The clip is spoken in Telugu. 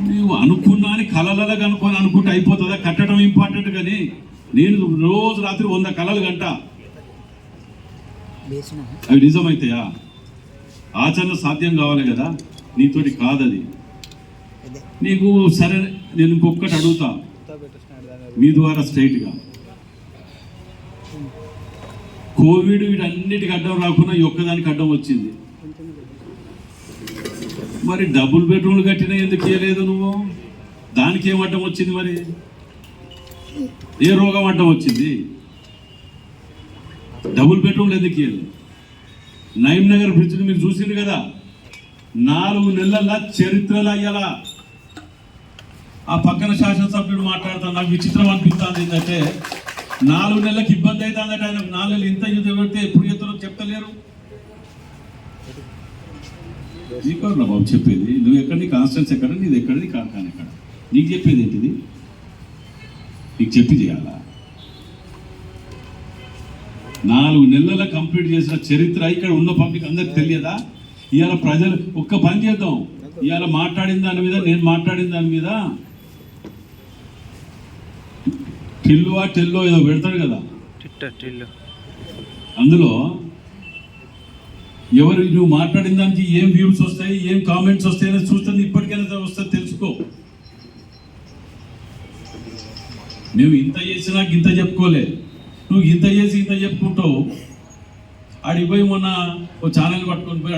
నువ్వు అనుకున్నా అని కలలగా అనుకొని అనుకుంటే అయిపోతుందా? కట్టడం ఇంపార్టెంట్ కానీ నేను రోజు రాత్రి వంద కలలు గంట. అవి నిజమైతాయా? ఆచరణ సాధ్యం కావాలి కదా? నీతోటి కాదది. నీకు సరే నేను ఇంకొకటి అడుగుతా. మీ ద్వారా స్ట్రైట్గా. కోవిడ్ వీటన్నిటికి అడ్డం రాకుండా ఈ ఒక్కదానికి అడ్డం వచ్చింది. మరి డబుల్ బెడ్రూమ్లు కట్టినా ఎందుకు చేయలేదు నువ్వు? దానికి ఏం అడ్డం వచ్చింది మరి? ఏ రోగం అడ్డం వచ్చింది? డబుల్ బెడ్రూమ్లు ఎందుకు ఇయ్యలేదు? నయం నగర్ బ్రిడ్జ్ని మీరు చూసింది కదా? నాలుగు నెలల చరిత్రలు అయ్యాలా ఆ పక్కన శాసనసభ్యుడు మాట్లాడుతాను నాకు విచిత్రం అనిపిస్తుంది. ఏంటంటే నాలుగు నెలలకు ఇబ్బంది అవుతుందంటే ఆయన. నాలుగు నెలలు ఇంత యుద్ధం పెడితే ఎప్పుడు ఎత్తులో చెప్తలేరు. నీకు బాబు చెప్పేది. నువ్వు ఎక్కడ నీ కాన్స్టెన్స్ ఎక్కడ నీది ఎక్కడ నీ కార్ఖాన ఎక్కడ? నీకు చెప్పేది ఏంటిది? నీకు చెప్పి చేయాలా? నాలుగు నెలల కంప్లీట్ చేసిన చరిత్ర ఇక్కడ ఉన్న పబ్లిక్ అందరికి తెలియదా? ఇవాళ ప్రజలు ఒక్క పని చేద్దాం. ఇవాళ మాట్లాడిన దాని మీద నేను మాట్లాడిన దాని మీద టిల్లువా టెల్లో ఏదో పెడతాడు కదా? అందులో ఎవరు నువ్వు మాట్లాడిన దానికి ఏం వ్యూస్ వస్తాయి ఏం కామెంట్స్ వస్తాయి అనేది చూస్తుంది ఇప్పటికైనా వస్తుంది తెలుసుకో. మేము ఇంత చేసినా ఇంత చెప్పుకోలే. నువ్వు ఇంత చేసి ఇంత చెప్పుకుంటావు. ఆడిపోయి మొన్న ఓ ఛానల్ పట్టుకొని పోయి